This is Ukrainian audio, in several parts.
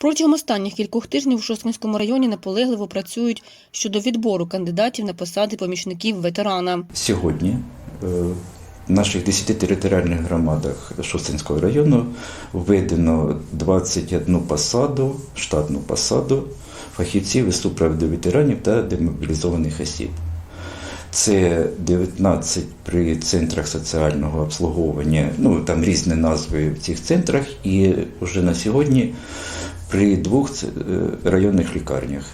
Протягом останніх кількох тижнів у Шосткинському районі наполегливо працюють щодо відбору кандидатів на посади помічників ветерана. Сьогодні е, в наших 10 територіальних громадах Шостинського району введено 21 посаду, штатну посаду фахівців із супроводу ветеранів та демобілізованих осіб. Це 19 при центрах соціального обслуговування, ну там різні назви в цих центрах, і вже на сьогодні при двох е, районних лікарнях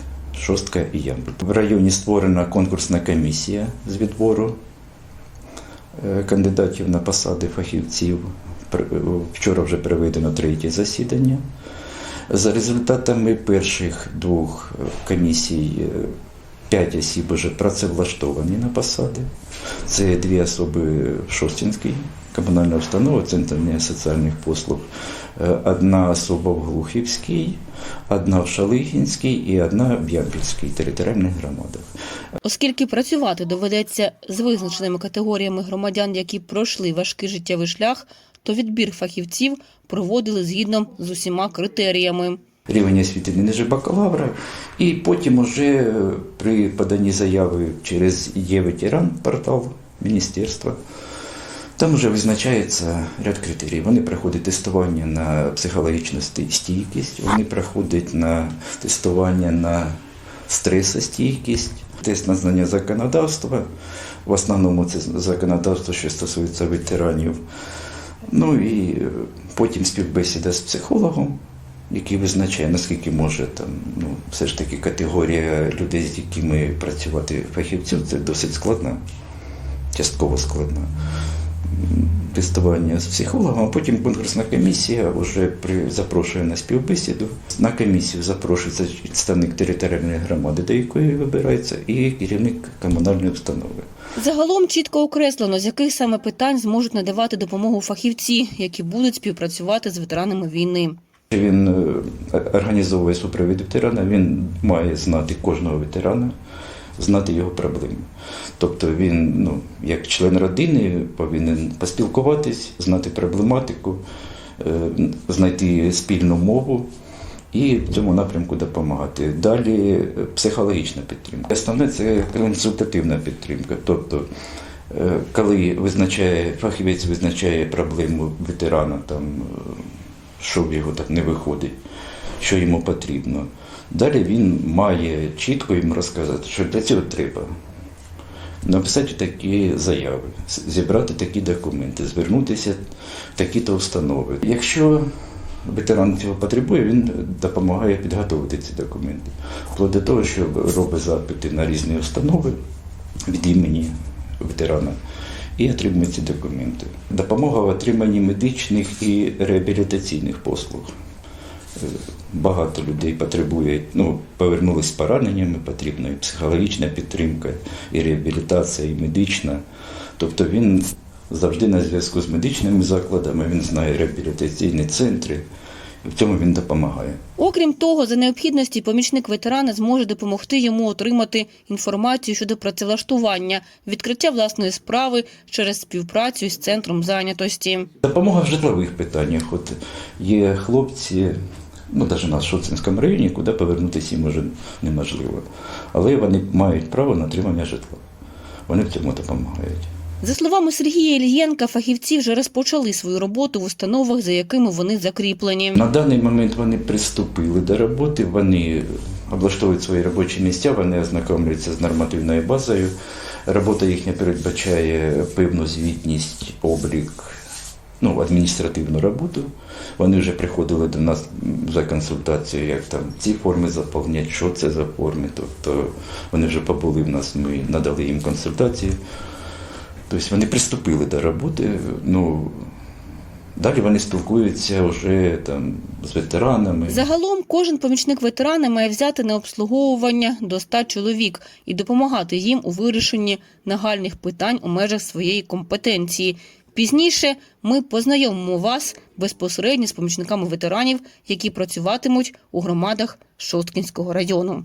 Шостка і Ямболь. В районі створена конкурсна комісія з відбору е, кандидатів на посади фахівців. Вчора вже проведено третє засідання. За результатами перших двох е, комісій е, п'ять осіб вже працевлаштовані на посади. Це дві особи в Шостінській комунальна установа, Центр соціальних послуг, е, одна особа в Глухівській, одна в Шалихінській і одна в Ямпільській територіальних громадах. Оскільки працювати доведеться з визначеними категоріями громадян, які пройшли важкий життєвий шлях, то відбір фахівців проводили згідно з усіма критеріями. рівень освіти не ниже бакалавра, і потім уже е, при поданні заяви через є-ветеран портал міністерства. Там вже визначається ряд критерій. Вони проходять тестування на психологічну стійкість, вони проходять на тестування на стресостійкість, тест на знання законодавства. В основному це законодавство, що стосується ветеранів. Ну і е, потім співбесіда з психологом, який визначає, наскільки може там, ну, все ж таки категорія людей, з якими працювати фахівців, це досить складна, частково складна. Тестування з психологом, а потім конкурсна комісія вже при запрошує на співбесіду. На комісію запрошується представник територіальної громади, до якої вибирається, і керівник комунальної установи. Загалом чітко окреслено, з яких саме питань зможуть надавати допомогу фахівці, які будуть співпрацювати з ветеранами війни. Він е, організовує супровід ветерана, він має знати кожного ветерана, знати його проблеми. Тобто він, ну, як член родини, повинен поспілкуватись, знати проблематику, е, знайти спільну мову і в цьому напрямку допомагати. Далі е, психологічна підтримка. Основне це консультативна підтримка. Тобто, е, коли визначає фахівець визначає проблему ветерана, там що в його так не виходить, що йому потрібно. Далі він має чітко їм розказати, що для цього треба. Написати такі заяви, зібрати такі документи, звернутися в такі-то установи. Якщо ветеран цього потребує, він допомагає підготувати ці документи. Вплоть до того, що робить запити на різні установи від імені ветерана і отримує ці документи. Допомога в отриманні медичних і реабілітаційних послуг. Багато людей потребує, ну, повернулись з пораненнями, потрібна і психологічна підтримка, і реабілітація, і медична. Тобто він завжди на зв'язку з медичними закладами, він знає реабілітаційні центри, в цьому він допомагає. Окрім того, за необхідності помічник ветерана зможе допомогти йому отримати інформацію щодо працевлаштування, відкриття власної справи через співпрацю із центром зайнятості. Допомога в житлових питаннях. От є хлопці, ну навіть на Шоцинському районі, куди повернутися їм може неможливо. Але вони мають право на отримання житла. Вони в цьому допомагають. За словами Сергія Ільєнка, фахівці вже розпочали свою роботу в установах, за якими вони закріплені. На даний момент вони приступили до роботи, вони облаштовують свої робочі місця, вони ознайомлюються з нормативною базою. Робота їхня передбачає певну звітність, облік, ну, адміністративну роботу. Вони вже приходили до нас за консультацією, як там ці форми заповнять, що це за форми. Тобто вони вже побули в нас, ми надали їм консультації. Тобто вони приступили до роботи. Ну, далі вони спілкуються вже там з ветеранами. Загалом кожен помічник ветерана має взяти на обслуговування до 100 чоловік і допомагати їм у вирішенні нагальних питань у межах своєї компетенції. Пізніше ми познайомимо вас безпосередньо з помічниками ветеранів, які працюватимуть у громадах Шосткінського району.